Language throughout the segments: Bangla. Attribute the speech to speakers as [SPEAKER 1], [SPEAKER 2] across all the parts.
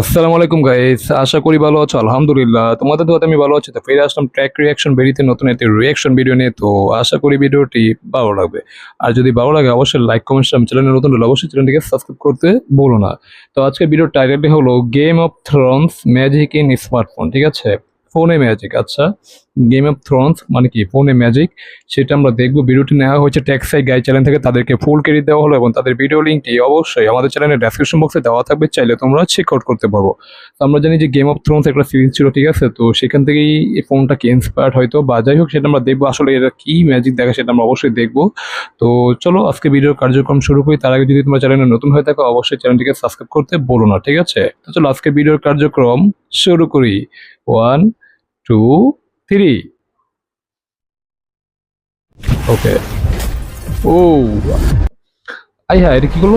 [SPEAKER 1] আসসালামু আলাইকুম গাইস আশা করি ভালো আছো, আলহামদুলিল্লাহ। তোমাদের দোয়াতে আমি ভালো আছি, তো ফিরে আসলাম ট্র্যাক রিয়াকশন বেরিতে নতুন একটি রিয়াকশন ভিডিও নিয়ে, তো আশা করি ভিডিওটি ভালো লাগবে। আর যদি ভালো লাগে, অবশ্যই লাইক কমেন্ট আমি চ্যানেলে নতুন হলে অবশ্যই চ্যানেলটিকে সাবস্ক্রাইব করতে বলো না। তো আজকে ভিডিওর টাইটেলটি হলো Game of Thrones magic in smartphone ঠিক আছে? ফোনে ম্যাজিক আচ্ছা। গেম অফ থ্রোনস মানে কি ফোনে ম্যাজিক সেটা আমরা দেখব। ভিডিওটি নেওয়া হয়েছে ট্যাক্সাই গাই চ্যানেল থেকে, তাদেরকে ফুল ক্রেডিট দেওয়া হলো এবং তাদের ভিডিও লিঙ্কটি অবশ্যই আমাদের চ্যানেলের ডেসক্রিপশন বক্সে দেওয়া থাকবে, চাইলে তোমরা চেক আউট করতে পারব তো আমরা জানি যে গেম অফ থ্রোনস একটা সিরিজ ছিল, ঠিক আছে? তো সেখান থেকেই এই ফোনটা কি ইন্সপায়ার্ড হয়তো বা যাই হোক, সেটা আমরা দেখব। আসলে এটা কি ম্যাজিক দেখা সেটা আমরা অবশ্যই দেখব। তো চলো, আজকে ভিডিওর কার্যক্রম শুরু করি। তার আগে যদি তোমার চ্যানেলে নতুন হয়ে থাকো, অবশ্যই চ্যানেলটিকে সাবস্ক্রাইব করতে বলো না, ঠিক আছে? তো চলো, আজকে ভিডিওর কার্যক্রম শুরু করি। ওয়ান টু থ্রি ওকে ও আই হ্যাঁ এটা কি করল?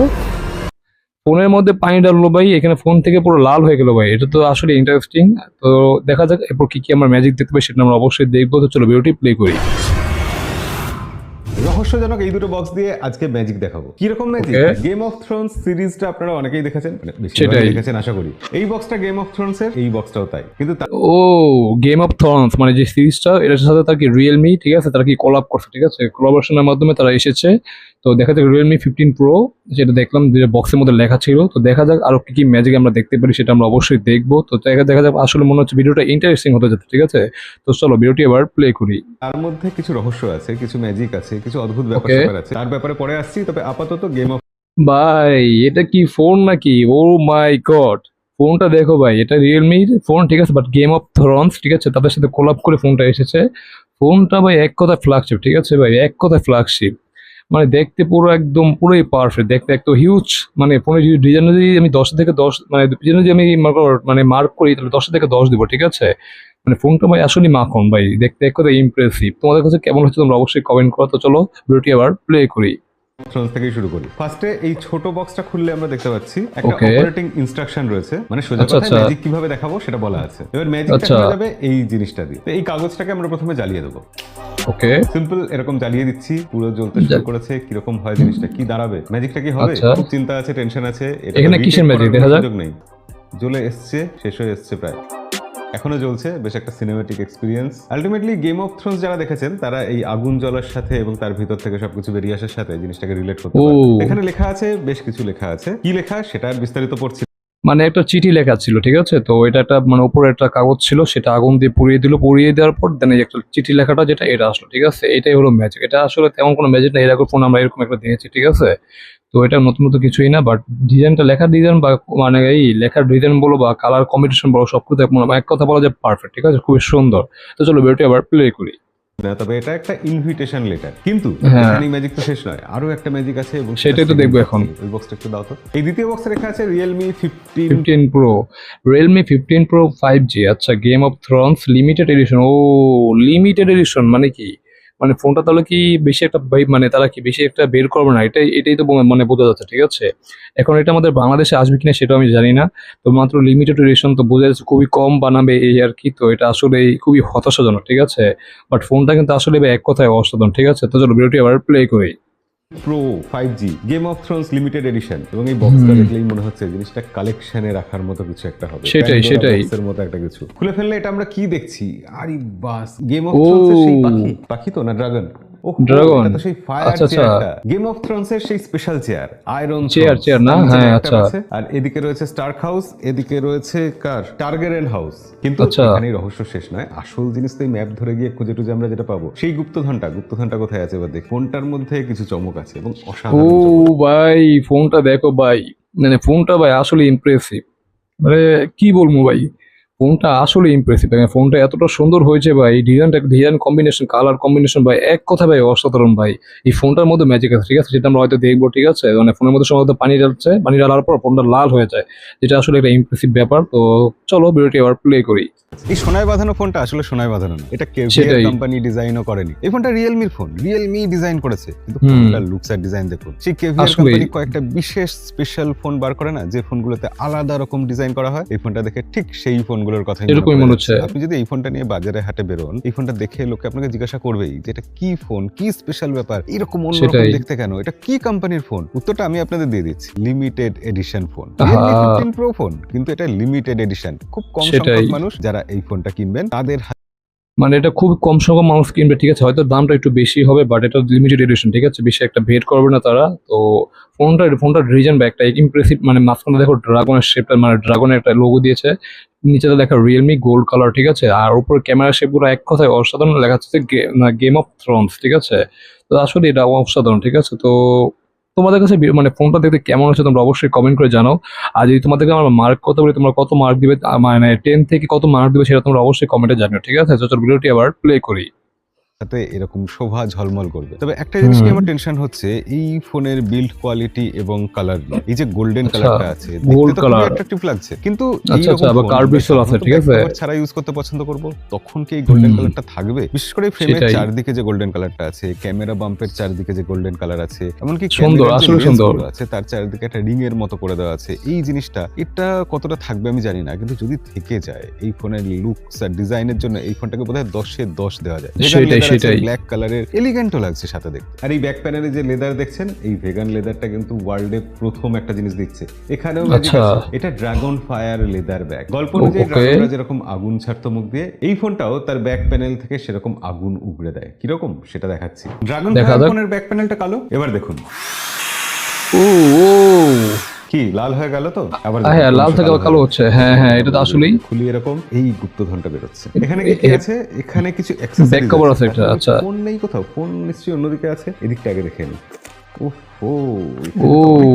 [SPEAKER 1] ফোনের মধ্যে পানি ডাললো ভাই, এখানে ফোন থেকে পুরো লাল হয়ে গেলো ভাই, এটা তো আসলে ইন্টারেস্টিং তো দেখা যাক এরপর কি কি আমরা ম্যাজিক দেখতে পাই, সেটা আমরা অবশ্যই দেখব। তো চলো ভিডিওটি প্লে করি।
[SPEAKER 2] রহস্যজনক এই দুটো বক্স দিয়ে আজকে ম্যাজিক দেখাবো। কীরকম ম্যাজিক. গেম অফ থ্রোনস সিরিজটা আপনারা অনেকেই দেখেছেন মানে
[SPEAKER 1] সেটাই।
[SPEAKER 2] দেখেছেন আশা করি। এই বক্সটা গেম অফ থ্রোনস এর এই বক্সটাও তাই। কিন্তু
[SPEAKER 1] ও গেম অফ থ্রন্স মানে যে সিরিজটা এটার সাথে তার কি রিয়েলমি ঠিক আছে? তারা কি কলাপ করছে ঠিক আছে? কোলাবোরেশনের মাধ্যমে তারা এসেছে। তো দেখা যাক রিয়েলমি ফিফটিন প্রো যেটা দেখলাম যে বক্সের মধ্যে লেখা ছিল। তো দেখা যাক আরও কি কি ম্যাজিক আমরা দেখতে পারি সেটা আমরা অবশ্যই দেখব। তো দেখা দেখা যাক আসলে মনে হচ্ছে ভিডিওটা ইন্টারেস্টিং হতে যাচ্ছে ঠিক আছে? তো চলো ভিডিওটি এবার প্লে করি।
[SPEAKER 2] তার মধ্যে কিছু রহস্য আছে কিছু ম্যাজিক আছে কিছু অদ্ভুত ব্যাপার. স্যাপার আছে। তার ব্যাপারে পরে আসছি তবে আপাতত গেম অফ
[SPEAKER 1] ভাই এটা কি ফোন নাকি? ও মাই গড ফোনটা দেখো ভাই এটা রিয়েলমির ফোন ঠিক আছে? বাট গেম অফ থ্রন্স ঠিক আছে? তাদের সাথে কোলাপ করে ফোনটা এসেছে। ফোনটা ভাই এক কথায় ফ্ল্যাগশিপ ঠিক আছে ভাই? এক কথায় ফ্ল্যাগশিপ মানে দেখতে পুরো একদম পুরোই পারফেক্ট দেখতে একদম হিউজ মানে ফোনের যদি ডিজাইন যদি আমি দশ থেকে দশ মানে ডিজাইন যদি আমি মানে মার্ক করি তাহলে দশ থেকে দশ দিব ঠিক আছে? মানে ফোনটা ভাই আসলে মাখন ভাই। দেখতে এক কথায় ইমপ্রেসিভ তোমাদের কাছে কেমন হচ্ছে তোমরা অবশ্যই কমেন্ট করো তো চলো ভিডিওটি আবার প্লে করি।
[SPEAKER 2] শুরু করি। ফার্স্টে এই ছোট বক্সটা খুললে আমরা দেখতে পাচ্ছি একটা অপারেটিং ইনস্ট্রাকশন রয়েছে। মানে সোজা
[SPEAKER 1] আচ্ছা, আচ্ছা।
[SPEAKER 2] ম্যাজিক কীভাবে দেখাবো সেটা বলা আছে। এবার ম্যাজিকটা
[SPEAKER 1] আচ্ছা।
[SPEAKER 2] যাবে এই জিনিসটা দিয়ে। তো এই কাগজটাকে আমরা প্রথমে জ্বালিয়ে দেবো।
[SPEAKER 1] ওকে
[SPEAKER 2] সিম্পল এরকম জ্বালিয়ে দিচ্ছি। পুরো জ্বলতে শুরু। করেছে। হয় জিনিসটা কি দাঁড়াবে? ম্যাজিকটা কি হবে। খুব চিন্তা আছে টেনশন আছে। এটা
[SPEAKER 1] এখানে কিসের?
[SPEAKER 2] করার
[SPEAKER 1] দেখা যাক।
[SPEAKER 2] নেই। জ্বলে এসছে শেষ হয়ে এসছে প্রায়। এখনও চলছে বেশ একটা cinematic experience ultimately Game of Thrones যারা দেখেছেন তারা এই আগুন জ্বলার সাথে এবং তার ভিতর থেকে সবকিছু বেরিয়ে আসার সাথে জিনিসটাকে রিলেট করতে এখানে লেখা আছে বেশ কিছু লেখা আছে। কি লেখা? সেটা বিস্তারিত পড়ছি।
[SPEAKER 1] মানে একটা চিঠি লেখা ছিল ঠিক আছে? তো এটা একটা মানে উপরে একটা কাগজ ছিল সেটা আগুন দিয়ে পুড়িয়ে দিল। পুড়িয়ে দেওয়ার পর দেন এই একটা চিঠি লেখাটা যেটা এটা আসলো ঠিক আছে? এটাই হলো ম্যাজিক এটা আসলে তেমন কোনো ম্যাজিক না এরকম ফোন আমরা এরকম একটা দিয়েছি ঠিক আছে? তো এটা নতুন নতুন কিছুই না বাট ডিজাইনটা লেখার ডিজাইন বা মানে এই লেখার ডিজাইন বলো বা কালার কম্বিনেশন বলো সব কিছু এক- মানে এক কথা বলা যায় পারফেক্ট ঠিক আছে? খুবই সুন্দর। তো চলো ভিডিওটি আবার প্লে করি।
[SPEAKER 2] না তবে এটা একটা ইনভিটেশন লেটার কিন্তু
[SPEAKER 1] হ্যাঁ।
[SPEAKER 2] এখানেই ম্যাজিক তো শেষ নয় আরও একটা ম্যাজিক আছে এবং
[SPEAKER 1] সেটাই তো দেখব এখন।
[SPEAKER 2] ওই বক্সটা একটু দাও তো। এই দ্বিতীয় বক্সে লেখা আছে fifteen
[SPEAKER 1] fifteen pro Realme fifteen pro five G আচ্ছা Game of Thrones limited edition O limited edition মানে কি? মানে ফোনটা তাহলে কি বেশি একটা মানে তারা কি বেশি একটা বের করবে না? এটাই এটাই তো মানে বোঝা যাচ্ছে, ঠিক আছে? এখন এটা আমাদের বাংলাদেশে আসবে কিনা সেটা আমি জানি না। তো মাত্র লিমিটেড রেশন তো বোঝা যাচ্ছে খুবই কম বানাবে এই আর কি। তো এটা আসলে খুবই হতাশাজনক, ঠিক আছে? বাট ফোনটা কিন্তু আসলে এক কথায় অসাধারণ, ঠিক আছে? তো চলো ভিডিওটি আবার প্লে করি।
[SPEAKER 2] Pro five G Game of Thrones limited edition এবং এই বক্সটা। দেখলেই মনে হচ্ছে জিনিসটা কালেকশনে রাখার মতো কিছু একটা হবে
[SPEAKER 1] সেটাই, সেটাই।
[SPEAKER 2] বক্সের মতো একটা কিছু খুলে ফেললে এটা আমরা কি দেখছি আরে বাস গেম অফ। থ্রোনস সেই পাখি পাখি তো না ড্রাগন ও তো সেই ফায়ার। চেয়ারটা গেম অফ থ্রোনস এর সেই special chair iron
[SPEAKER 1] Chair, chair না? হ্যাঁ, আচ্ছা।
[SPEAKER 2] আর এদিকে রয়েছে স্টার্ক হাউস এদিকে রয়েছে কার টার্গেরেন হাউস কিন্তু
[SPEAKER 1] আচ্ছা।
[SPEAKER 2] এখানেই রহস্য শেষ নয় আসল জিনিস তো এই ম্যাপ ধরে গিয়ে খুঁজে টুজে আমরা যেটা পাবো সেই গুপ্তধনটা গুপ্তধনটা কোথায় আছে এবার দেখ ফোনটার মধ্যে কিছু চমক আছে এবং
[SPEAKER 1] ও
[SPEAKER 2] অসাধারণ চমক।
[SPEAKER 1] ভাই ফোনটা দেখো ভাই মানে ফোনটা ভাই আসলে ইমপ্রেসিভ মানে কি বলব ভাই ফোনটা আসলে ইমপ্রেসিভ ফোনটা এতটা সুন্দর হয়েছে ভাই এই ডিজাইনটা ডিজাইন কম্বিনেশন কালার কম্বিনেশন ভাই এক কথা ভাই অসাধারণ ভাই। এই ফোনটার মধ্যে ম্যাজিক আছে ঠিক আছে? যেটা আমরা হয়তো দেখব ঠিক আছে? মানে ফোনের মধ্যে সম্ভবত পানি ঢালছে পানি ঢালার পর ফোনটা লাল হয়ে যায়। যেটা আসলে একটা ইমপ্রেসিভ ব্যাপার। তো চলো ভিডিওটি আবার প্লে করি।
[SPEAKER 2] এই সোনায় বাঁধানো ফোনটা আসলে সোনায় বাঁধানো না। এটা
[SPEAKER 1] সেটাই।
[SPEAKER 2] কোম্পানি ডিজাইনও করেনি। এই ফোনটা রিয়েলমির ফোন রিয়েলমি ডিজাইন করেছে। কিন্তু
[SPEAKER 1] হুম।
[SPEAKER 2] ফোনটার লুকস আর ডিজাইন দেখুন। সেই কেভিয়ার কোম্পানি কয়েকটা বিশেষ স্পেশাল ফোন বার করে না যে ফোনগুলোতে আলাদা রকম ডিজাইন করা হয়। এই ফোনটা দেখে ঠিক সেই ফোনগুলো ফোনগুলোর কথা
[SPEAKER 1] এরকমই মনে হচ্ছে।
[SPEAKER 2] আপনি যদি এই ফোনটা নিয়ে বাজারে হাটে বেরোন এই ফোনটা দেখে লোকে আপনাকে জিজ্ঞাসা করবেই যে এটা কি ফোন? কি স্পেশাল ব্যাপার? এরকম অন্যরকম। দেখতে কেন? এটা কি কোম্পানির ফোন উত্তরটা আমি আপনাদের দিয়ে দিচ্ছি। Limited edition phone pro phone কিন্তু এটা লিমিটেড এডিশন খুব কম সংখ্যক মানুষ যারা এই ফোনটা কিনবেন তাদের
[SPEAKER 1] মানে এটা খুব কম সংখ্যক মানুষ কিনবে, ঠিক আছে? হয়তো দামটা একটু বেশি হবে বাট এটা লিমিটেড এডিশন ঠিক আছে? বেশি একটা ভেট করবে না তারা। তো ফোনটা, ফোনটার রিজন বা একটা ইমপ্রেসিভ মানে মাঝখানে দেখো ড্রাগনের শেপটা মানে ড্রাগনের একটা লোগো দিয়েছে। নিচেতে লেখা রিয়েলমি গোল্ড কালার ঠিক আছে? আর উপরে ক্যামেরা শেপগুলো এক কথায় অসাধারণ লেখা আছে গেম অফ থ্রোনস ঠিক আছে? তো আসলে এটা অসাধারণ, ঠিক আছে? তো তোমাদের কাছে মানে ফোনটা দেখতে কেমন হচ্ছে তোমরা অবশ্যই কমেন্ট করে জানাও। আর যদি তোমাদেরকে আমার মার্ক কত বলি তোমরা কত মার্ক দিবে মানে টেন থেকে কত মার্ক দিবে সেটা তোমরা অবশ্যই কমেন্টে জানিও, ঠিক আছে? চল ভিডিওটি আবার প্লে করি।
[SPEAKER 2] সাথে এরকম শোভা ঝলমল করবে। তবে একটা জিনিস নিয়ে আমার টেনশন হচ্ছে এই ফোনের বিল্ড কোয়ালিটি এবং কালার এই যে গোল্ডেন
[SPEAKER 1] আচ্ছা,
[SPEAKER 2] কালারটা আছে
[SPEAKER 1] gold color।
[SPEAKER 2] অ্যাট্রাকটিভ লাগছে। কিন্তু
[SPEAKER 1] আচ্ছা, আচ্ছা, আবার
[SPEAKER 2] phone
[SPEAKER 1] curve আছে, ঠিক আছে?
[SPEAKER 2] ছাড়া ইউজ করতে পছন্দ করব। তখন কি এই গোল্ডেন কালারটা থাকবে? বিশেষ করে ফ্রেমের চারদিকে যে গোল্ডেন কালারটা আছে ক্যামেরা বাম্পের চারদিকে যে গোল্ডেন কালার আছে এমনকি
[SPEAKER 1] সুন্দর,
[SPEAKER 2] camera র যে
[SPEAKER 1] আসলে সুন্দর।
[SPEAKER 2] আছে তার চারদিকে একটা রিং এর মতো করে দেওয়া আছে। এই জিনিসটা এটা কতটা থাকবে আমি জানি না কিন্তু যদি থেকে যায় এই ফোনের লুকস আর ডিজাইনের জন্য এই ফোনটাকে বোধহয় দশে দশ দেওয়া যায়।
[SPEAKER 1] সেটাই।
[SPEAKER 2] ব্ল্যাক কালারের এলিগেন্টও লাগছে সাথে দেখতে। আর এই ব্যাক প্যানেলে যে লেদার দেখছেন এই ভেগান লেদারটা কিন্তু ওয়ার্ল্ডে প্রথম একটা জিনিস দিচ্ছে এখানেও
[SPEAKER 1] আচ্ছা।
[SPEAKER 2] এটা ড্রাগন ফায়ার লেদার ব্যাগ গল্প অনুযায়ী. ড্রাগনরা যেরকম আগুন ছাড়তো মুখ দিয়ে এই ফোনটাও তার ব্যাক প্যানেল থেকে সেরকম আগুন উগড়ে দেয়। কীরকম? সেটা দেখাচ্ছি। Dragon fire. ফোনের ব্যাক প্যানেলটা কালো? এবার দেখুন।
[SPEAKER 1] ও ও।
[SPEAKER 2] কি লাল হয়ে গেল তো? আবার
[SPEAKER 1] হ্যাঁ লাল থেকে কালো হচ্ছে। হ্যাঁ হ্যাঁ এটা তো আসলেই।
[SPEAKER 2] খুলি এরকম এই গুপ্তধনটা বেরোচ্ছে। এখানে কি আছে? এখানে কিছু
[SPEAKER 1] ব্যাক কভার আছে। একটা, আচ্ছা।
[SPEAKER 2] ফোন নেই কোথাও? ফোন নিশ্চয়ই অন্যদিকে আছে? এদিকটা আগে দেখে নি। ওহো
[SPEAKER 1] ও।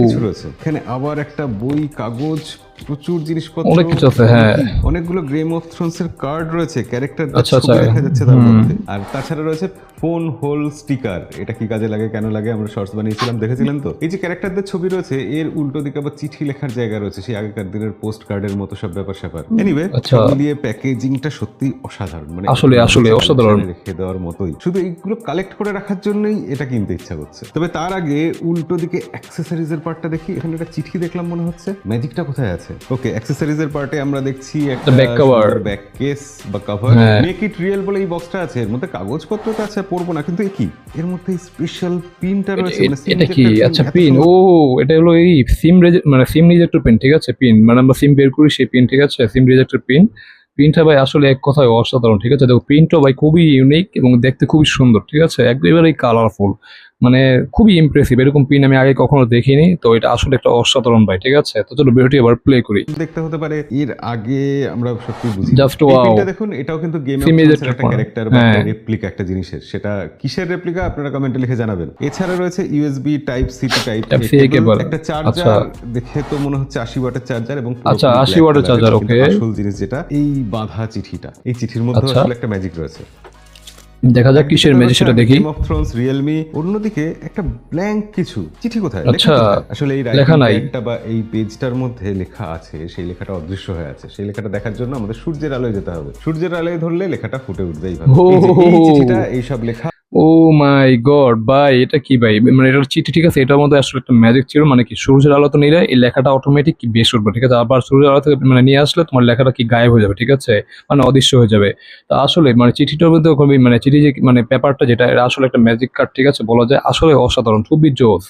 [SPEAKER 2] কিছু রয়েছে এখানে আবার একটা বই কাগজ প্রচুর জিনিসপত্র
[SPEAKER 1] অনেক কিছু আছে, হ্যাঁ।
[SPEAKER 2] অনেকগুলো গেম অফ থ্রোনস এর কার্ড রয়েছে ক্যারেক্টার
[SPEAKER 1] আচ্ছা, আচ্ছা।
[SPEAKER 2] দেখা যাচ্ছে তার মধ্যে আর তাছাড়া রয়েছে ফোন হোল স্টিকার এটা কি কাজে লাগে কেন লাগে আমরা শর্টস বানিয়েছিলাম দেখেছিলেন তো এই যে ক্যারেক্টারদের ছবি রয়েছে এর উল্টো দিকে আবার চিঠি লেখার জায়গা রয়েছে সেই আগেকার দিনের পোস্ট কার্ডের মতো সব ব্যাপার স্যাপার এনিওয়ে
[SPEAKER 1] আচ্ছা।
[SPEAKER 2] মিলিয়ে প্যাকেজিংটা সত্যি অসাধারণ মানে
[SPEAKER 1] আসলে, আসলে অসাধারণ।
[SPEAKER 2] রেখে দেওয়ার মতোই শুধু এইগুলো কালেক্ট করে রাখার জন্যই এটা কিনতে ইচ্ছা করছে তবে তার আগে উল্টো দিকে অ্যাক্সেসরিজ এর পার্টটা দেখি। এখানে একটা চিঠি দেখলাম মনে হচ্ছে। ম্যাজিকটা কোথায় আছে? ওকে অ্যাক্সেসরিজ এর পার্টে আমরা দেখছি একটা
[SPEAKER 1] ব্যাক cover।
[SPEAKER 2] ব্যাক কেস বা কভার। মেক ইট রিয়েল বলে এই বক্সটা আছে। এর মধ্যে কাগজপত্র তো আছে পড়ব না। কিন্তু কি? এর মধ্যে স্পেশাল পিনটা রয়েছে মানে
[SPEAKER 1] এটা কি? আচ্ছা পিন ও এটা হলো এই সিম মানে সিম রিজেক্টর পিন ঠিক আছে? পিন মানে আমরা সিম বের করি সেই পিন ঠিক আছে? সিম রিজেক্টর পিন পিনটা ভাই আসলে এক কথায় অসাধারণ ঠিক আছে? দেখো পিনটা ভাই খুবই ইউনিক এবং দেখতে খুবই সুন্দর ঠিক আছে? একেবারেই কালারফুল মানে খুবই ইমপ্রেসিভ এরকম পিন আমি আগে কখনো দেখিনি তো এটা আসলে একটা অসাধারণ ভাই ঠিক আছে তো চলো ভিডিওটি এবার প্লে করি
[SPEAKER 2] দেখতে হতে পারে এর আগে আমরা সত্যি বুঝি এই
[SPEAKER 1] wow.
[SPEAKER 2] দেখুন এটাও কিন্তু গেম একটা ক্যারেক্টার বা
[SPEAKER 1] হ্যাঁ।
[SPEAKER 2] রেপ্লিকা একটা জিনিসের সেটা কিসের রেপ্লিকা আপনারা কমেন্টে লিখে জানাবেন এছাড়া রয়েছে USB type C to type
[SPEAKER 1] cable।
[SPEAKER 2] একটা
[SPEAKER 1] আচ্ছা।
[SPEAKER 2] চার্জার দেখে তো মনে হচ্ছে আশি ওয়াটের চার্জার এবং
[SPEAKER 1] আচ্ছা, 80
[SPEAKER 2] black
[SPEAKER 1] watt এর
[SPEAKER 2] colour,
[SPEAKER 1] charger,
[SPEAKER 2] কিন্তু
[SPEAKER 1] okay।
[SPEAKER 2] আসল জিনিস যেটা এই বাঁধা চিঠিটা এই চিঠির মধ্যে
[SPEAKER 1] আচ্ছা।
[SPEAKER 2] আসলে একটা ম্যাজিক রয়েছে
[SPEAKER 1] দেখা যাক কিসের ম্যাজিক সেটা দেখি।
[SPEAKER 2] গেম অফ থ্রোনস রিয়েলমি অন্যদিকে একটা ব্ল্যাঙ্ক কিছু। চিঠি কোথায়?
[SPEAKER 1] আচ্ছা,
[SPEAKER 2] আসলে এই
[SPEAKER 1] লেখা নাই।
[SPEAKER 2] একটা বা এই পেজটার মধ্যে লেখা আছে সেই লেখাটা অদৃশ্য হয়ে আছে। সেই লেখাটা দেখার জন্য আমাদের সূর্যের আলোয় যেতে হবে। সূর্যের আলোয় ধরলে লেখাটা ফুটে উঠবে এইভাবে এই চিঠিটা এইসব লেখা
[SPEAKER 1] ও মাই গড, ভাই, এটা কি ভাই? মানে এটার চিঠি ঠিক আছে? এটার মধ্যে আসলে একটা ম্যাজিক ছিল মানে কি সূর্যের আলো তো নিলে, এই লেখাটা অটোমেটিক বেশ উঠবে ঠিক আছে? আবার সূর্যের আলো থেকে মানে নিয়ে আসলে তোমার লেখাটা কি গায়েব হয়ে যাবে, ঠিক আছে? মানে অদৃশ্য হয়ে যাবে। তা আসলে মানে চিঠিটার মধ্যে খুবই মানে চিঠি যে মানে পেপারটা যেটা, এটা আসলে একটা ম্যাজিক কার্ড ঠিক আছে? বলা যায় আসলে অসাধারণ, খুবই জোস।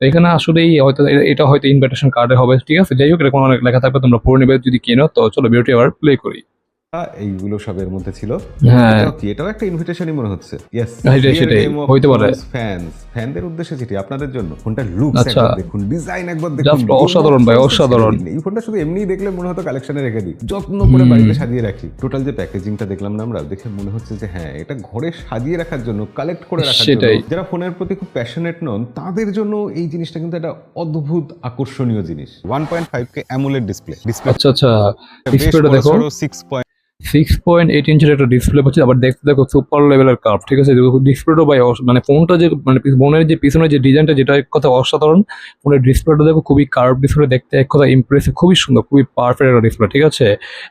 [SPEAKER 1] এখানে আসলেই হয়তো, এটা হয়তো ইনভিটেশন কার্ডে হবে, ঠিক আছে? যাই হোক, এরকম অনেক লেখা থাকবে, তোমরা পড়ে নেবে যদি কেনো। তো চলো ভিডিওটি আবার প্লে করি।
[SPEAKER 2] এইগুলো সবের মধ্যে ছিল।
[SPEAKER 1] হ্যাঁ।
[SPEAKER 2] এটাও কি? এটাও একটা ইনভিটেশনই মনে হচ্ছে। ইয়েস
[SPEAKER 1] হ্যাঁ, সেটাই। হইতে পারে।
[SPEAKER 2] ফ্যান্স ফ্যানদের উদ্দেশ্যে চিঠি আপনাদের জন্য। ফোনটা
[SPEAKER 1] আচ্ছা।
[SPEAKER 2] দেখুন ডিজাইন একবার দেখুন।
[SPEAKER 1] অসাধারণ ভাই, অসাধারণ।
[SPEAKER 2] এই ফোনটা শুধু এমনিই দেখলে মনে হতো কালেকশনে রেখে দিই। যত্ন করে বাড়িতে সাজিয়ে রাখি। টোটাল যে প্যাকেজিংটা দেখলাম না আমরা দেখে মনে হচ্ছে যে হ্যাঁ এটা ঘরে সাজিয়ে রাখার জন্য কালেক্ট করে রাখার জন্য যারা ফোনের প্রতি খুব প্যাশনেট নন তাদের জন্য এই জিনিসটা কিন্তু একটা অদ্ভুত আকর্ষণীয় জিনিস। One point five K AMOLED display display
[SPEAKER 1] আচ্ছা। আচ্ছা ডিসপ্লেটা দেখো।
[SPEAKER 2] Six point
[SPEAKER 1] six point eight ইঞ্চের একটা ডিসপ্লে পাচ্ছি, আবার দেখতে দেখো সুপার লেভেলের কার্ভ ঠিক আছে? ডিসপ্লেটা ভাই মানে ফোনটা যে মানে ফোনের যে পিছনে যে ডিজাইনটা যেটা এক কথা অসাধারণ, ফোনের ডিসপ্লেটা দেখো খুবই কার্ভ ডিসপ্লে দেখতে এক কথা ইমপ্রেসিভ খুবই সুন্দর, খুবই পারফেক্ট একটা ডিসপ্লে ঠিক আছে?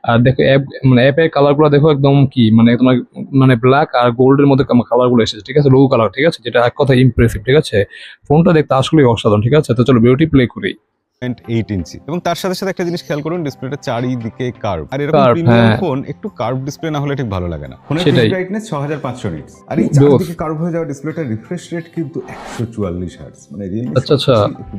[SPEAKER 1] আর দেখো অ্যাপ মানে অ্যাপের কালারগুলো দেখো একদম কি মানে তোমার মানে ব্ল্যাক আর গোল্ডের মধ্যে কালারগুলো এসেছে, ঠিক আছে? লোগো কালার ঠিক আছে? যেটা এক কথা ইমপ্রেসিভ ঠিক আছে? ফোনটা দেখতে আসলেই অসাধারণ, ঠিক আছে? তো চলো বিউটি প্লে করি।
[SPEAKER 2] পয়েন্ট এইট ইঞ্চি এবং তার সাথে সাথে একটা জিনিস খেয়াল করুন ডিসপ্লেটা চারিদিকে কার্ভ আর এরকম প্রিমিয়াম
[SPEAKER 1] হ্যাঁ।
[SPEAKER 2] ফোন একটু কার্ভ ডিসপ্লে না হলে ঠিক ভালো লাগে না। ফোনের ব্রাইটনেস ছ হাজার পাঁচশো নিটস আর এই
[SPEAKER 1] Dose।
[SPEAKER 2] কার্ভ হয়ে যাওয়া ডিসপ্লেটার রিফ্রেশ রেট কিন্তু একশো চুয়াল্লিশ হার্টস মানে রিয়েলমি
[SPEAKER 1] আচ্ছা, আচ্ছা।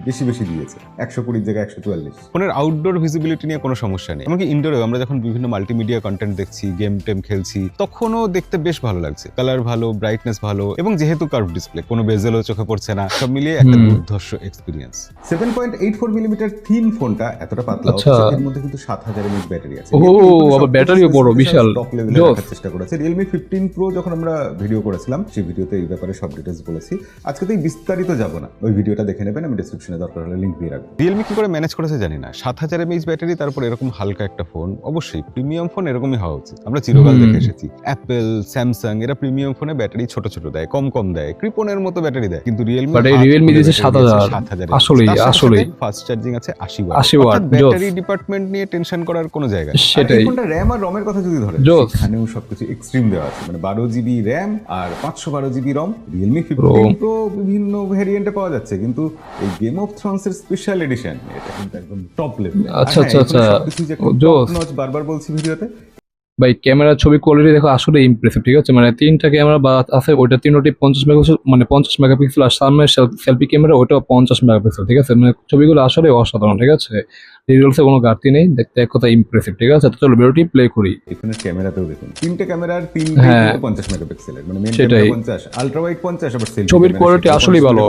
[SPEAKER 2] বেশি বেশি দিয়েছে। একশো কুড়ির জায়গায় একশো চুয়াল্লিশ। ফোনের আউটডোর ভিজিবিলিটি নিয়ে কোনো সমস্যা নেই। এমনকি ইনডোরেও আমরা যখন বিভিন্ন মাল্টিমিডিয়া কন্টেন্ট দেখছি গেম টেম খেলছি তখনও দেখতে বেশ ভালো লাগছে। কালার ভালো ব্রাইটনেস ভালো এবং যেহেতু কার্ভ ডিসপ্লে কোনো বেজেলও চোখে পড়ছে না। সব মিলিয়ে একটা দুর্ধর্ষ experience seven point eight four millimetre thin ফোনটা এতটা পাতলা। অথচ এর মধ্যে কিন্তু সাত হাজার এমএইচ ব্যাটারি আছে।
[SPEAKER 1] ও, আবার ব্যাটারিও বড়, বিশাল।
[SPEAKER 2] টপ লেভেলে রাখার চেষ্টা করেছে রিয়েলমি ফিফটিন প্রো যখন আমরা ভিডিও করেছিলাম সেই ভিডিওতে এই ব্যাপারে সব ডিটেলস বলেছি। আজকে তো বিস্তারিত যাব না। ওই ভিডিওটা দেখে নেবেন আমি ডিসক্রিপশনে দরকার হলে লিঙ্ক দিয়ে রাখব। রিয়েলমি কি করে ম্যানেজ করেছে জানি না। সাত হাজার এমএইচ ব্যাটারি তারপর এরকম হালকা একটা ফোন অবশ্যই প্রিমিয়াম ফোন এরকমই হওয়া উচিত। আমরা চিরকাল। দেখে এসেছি। অ্যাপেল স্যামসাং এরা প্রিমিয়াম ফোনে ব্যাটারি ছোট ছোট দেয় কম কম দেয়। ক্রিপনের মতো ব্যাটারি দেয়। কিন্তু রিয়েলমি
[SPEAKER 1] Realme দিয়েছে 7000 আসলেই, আসলেই।
[SPEAKER 2] ফাস্ট চার্জিং আছে আশি
[SPEAKER 1] 80 ওয়াট
[SPEAKER 2] ব্যাটারি ডিপার্টমেন্ট নিয়ে টেনশন করার কোনো জায়গা নেই।
[SPEAKER 1] সেটাই।
[SPEAKER 2] ফোনটা র্যাম আর রমের কথা যদি
[SPEAKER 1] ধরে
[SPEAKER 2] এখানেও সবকিছু এক্সট্রিম দেওয়া আছে মানে বারো জিবি র্যাম আর পাঁচশো বারো GB ROM Realme fifteen
[SPEAKER 1] Pro।
[SPEAKER 2] Pro বিভিন্ন ভ্যারিয়েন্টে পাওয়া যাচ্ছে কিন্তু এই গেম অফ থ্রোনস এর স্পেশাল এডিশন এটা কিন্তু একদম টপ লেভেল
[SPEAKER 1] আচ্ছা, আচ্ছা, আচ্ছা। ও, জোস।
[SPEAKER 2] বারবার বলছি ভিডিওতে
[SPEAKER 1] ভাই ক্যামেরা ছবি কোয়ালিটি দেখো আসলে ইমপ্রেসিভ ঠিক আছে? মানে তিনটা ক্যামেরা বা আছে, ওইটা তিনটি পঞ্চাশ মেগাপিক্সেল মানে পঞ্চাশ মেগাপিক্সেল আর সামনে সেলফি ক্যামেরা ওইটাও পঞ্চাশ মেগাপিক্সেল ঠিক আছে? মানে ছবিগুলো আসলে অসাধারণ, ঠিক আছে? রিলসে কোনো ঘাটতি নেই দেখতে এক কথা ইমপ্রেসিভ ঠিক আছে চলো ভিডিওটি প্লে করি
[SPEAKER 2] এখানে ক্যামেরাতেও দেখুন তিনটে ক্যামেরার তিন
[SPEAKER 1] হ্যাঁ।
[SPEAKER 2] পঞ্চাশ মেগাপিক্সেলের মানে মেন
[SPEAKER 1] সেটাই।
[SPEAKER 2] পঞ্চাশ আলট্রা ওয়াইড পঞ্চাশ আবার selfie
[SPEAKER 1] ছবির
[SPEAKER 2] সেটা
[SPEAKER 1] আসলেই ভালো।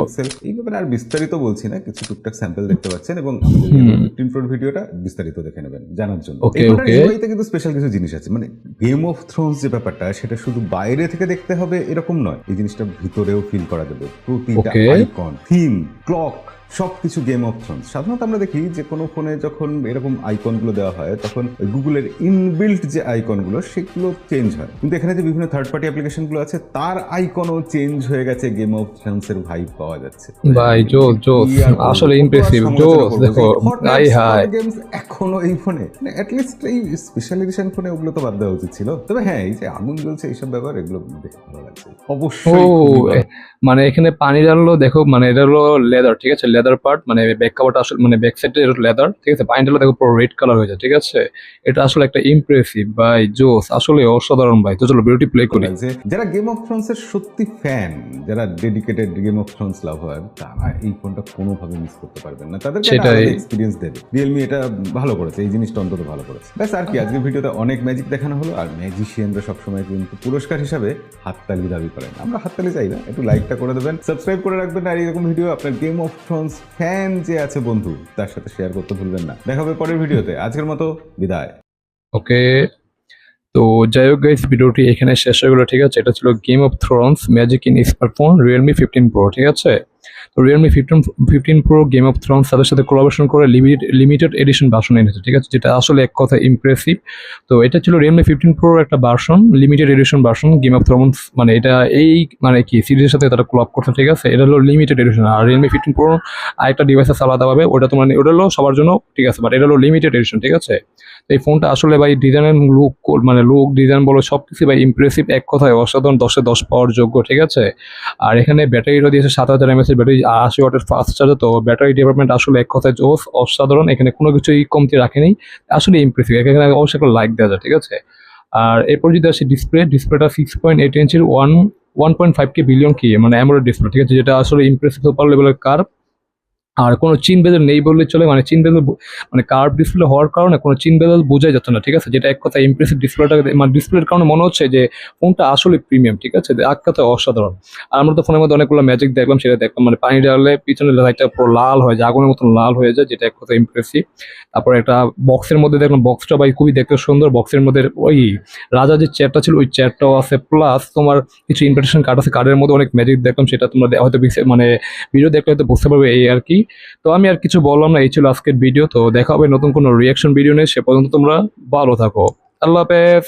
[SPEAKER 2] এই ব্যাপারে আর বিস্তারিত বলছি না কিছু টুকটাক স্যাম্পল দেখতে পাচ্ছেন এবং। ফিফটিন প্রোর ভিডিওটা বিস্তারিত দেখে নেবেন জানার জন্য. UI তে কিন্তু স্পেশাল কিছু জিনিস আছে মানে গেম অফ থ্রোনস যে ব্যাপারটা সেটা শুধু বাইরে থেকে দেখতে হবে এরকম নয় এই জিনিসটা ভিতরেও ফিল করা যাবে প্রতিটা আইকন থিম ক্লক সবকিছু গেম অফ থ্রোনস সাধারণত আমরা দেখি যে কোনো ফোনে যখন এরকম আইকনগুলো দেওয়া হয় তখন গুগলের ইনবিল্ট যে আইকনগুলো সেগুলো চেঞ্জ হয়। কিন্তু এখানে যে বিভিন্ন থার্ড পার্টি অ্যাপ্লিকেশনগুলো আছে তার আইকনও চেঞ্জ হয়ে গেছে গেম অফ থ্রোনস এর ভাইব পাওয়া যাচ্ছে।
[SPEAKER 1] ভাই, জোস, জোস।
[SPEAKER 2] কি আর বলব?
[SPEAKER 1] আসলে
[SPEAKER 2] সমালোচনা
[SPEAKER 1] জোস, দেখো,
[SPEAKER 2] Fortnite,
[SPEAKER 1] হাই
[SPEAKER 2] Games এখনও এই ফোনে। অ্যাটলিস্ট এই স্পেশাল এডিশন ফোনে ওগুলো তো বাদ দেওয়া উচিত ছিল। তবে হ্যাঁ এই যে আগুন জ্বলছে এইসব ব্যাপার এগুলো দেখে ভালো লাগছে। অবশ্যই
[SPEAKER 1] মানে এখানে পানি ডাললো দেখো মানে এটা হলো লেদার ঠিক আছে? লেদার পার্ট মানে ব্যাক কাভারটা আসলে মানে ব্যাক সাইডে এটা লেদার ঠিক আছে? পানি দেখো পুরো রেড কালার হয়ে যায় ঠিক আছে? এটা আসলে একটা ইমপ্রেসিভ ভাই জোস আসলে অসাধারণ ভাই। তো চলো ভিডিওটি প্লে করি।
[SPEAKER 2] যারা গেম অফ থ্রোনস এর সত্যি ফ্যান যারা dedicated game of thrones lover তারা এই ফোনটা কোনোভাবে মিস করতে পারবেন না। তাদেরকে
[SPEAKER 1] সেটাই।
[SPEAKER 2] এক্সপিরিয়েন্স দেবে। রিয়েলমি এটা ভালো করেছে এই জিনিসটা অন্তত ভালো করেছে। ব্যাস আর কি আজকের ভিডিওতে অনেক ম্যাজিক দেখানো হলো আর ম্যাজিশিয়ানরা সবসময় কিন্তু পুরস্কার হিসাবে হাততালি দাবি করেন। আমরা হাততালি চাই না একটু লাইকটা করে দেবেন সাবস্ক্রাইব করে রাখবেন আর এরকম ভিডিও আপনার গেম অফ থ্রোনস ফ্যান যে আছে বন্ধু, তার সাথে শেয়ার করতে ভুলবেন না। দেখা হবে পরের ভিডিওতে। আজকের মতো বিদায়।
[SPEAKER 1] ওকে, তো যাই হোক গাইস ভিডিওটি এখানে শেষ হয়ে গেলো, ঠিক আছে? এটা ছিল game of thrones magic in smartphone Realme fifteen pro ঠিক আছে? তো Realme fifteen fifteen pro game of thrones তাদের সাথে কোলাবোরেশন করে লিমিটেড লিমিটেড এডিশন ভার্সন এনেছে, ঠিক আছে? যেটা আসলে এক কথা ইমপ্রেসিভ তো এটা ছিল রিয়েলমি ফিফটিন প্রোর একটা version limited edition version game of thrones মানে এটা এই মানে কি সিরিজের সাথে তারা কোলাব করছে, ঠিক আছে? এটা হলো লিমিটেড এডিশন আর রিয়েলমি ফিফটিন প্রো আরেকটা ডিভাইস আছে আলাদাভাবে ওটা তোমার ওটা হলো সবার জন্য, ঠিক আছে? বাট এটা হলো লিমিটেড এডিশন ঠিক আছে? তো এই ফোনটা আসলে ভাই ডিজাইনের লুক মানে লুক ডিজাইন বলো সব কিছু ভাই ইমপ্রেসিভ এক কথায় অসাধারণ, দশে দশ পাওয়ার যোগ্য, ঠিক আছে? আর এখানে ব্যাটারিটা দিয়েছে সাত হাজার এমএস এর ব্যাটারি আশি ওয়াটের ফাস্ট চার্জার তো ব্যাটারি ডেভেলপমেন্ট আসলে এক কথায় জোস, অসাধারণ। এখানে কোনো কিছুই কমতি রাখেনি আসলে ইমপ্রেসিভ এখানে অবশ্যই একটা লাইক দেওয়া যায়, ঠিক আছে? আর এরপর যদি আসে ডিসপ্লে ডিসপ্লেটা সিক্স পয়েন্ট এইট ইঞ্চির one one point five K billion কি মানে অ্যামোলেড ডিসপ্লে ঠিক আছে? যেটা আসলে ইমপ্রেসিভ সুপার লেভেলের কার্ভ আর কোনো চিন বেজেল নেই বললে চলে মানে চিন বেজেল মানে কার্ভ ডিসপ্লে হওয়ার কারণে কোনো চিন বেজেল বোঝাই যাচ্ছে না, ঠিক আছে? যেটা এক কথা ইমপ্রেসিভ ডিসপ্লেটা মানে ডিসপ্লের কারণে মনে হচ্ছে যে ফোনটা আসলে প্রিমিয়াম ঠিক আছে? এক কথা অসাধারণ। আর আমরা তো ফোনের মধ্যে অনেকগুলো ম্যাজিক দেখলাম, সেটা দেখলাম মানে পানি ডাললে পিছনের লাইটটা পুরো লাল হয়ে যায়, আগুনের মতন লাল হয়ে যায়, যেটা এক কথা ইমপ্রেসিভ তারপর একটা বক্সের মধ্যে দেখলাম বক্সটা ভাই খুবই দেখতে সুন্দর বক্সের মধ্যে ওই রাজা যে চেয়ারটা ছিল, ওই চেয়ারটাও আছে প্লাস তোমার কিছু ইনভিটেশন কার্ড আছে কার্ডের মধ্যে অনেক ম্যাজিক দেখলাম, সেটা তোমরা হয়তো মানে ভিডিও দেখলে হয়তো বুঝতে পারবে এই আর কি। তো আমি আর কিছু বললাম না, এই ছিল আজকের ভিডিও তো দেখা হবে নতুন কোনো রিয়াকশন ভিডিও নেই সে পর্যন্ত তোমরা ভালো থাকো। আল্লাহ হাফেজ।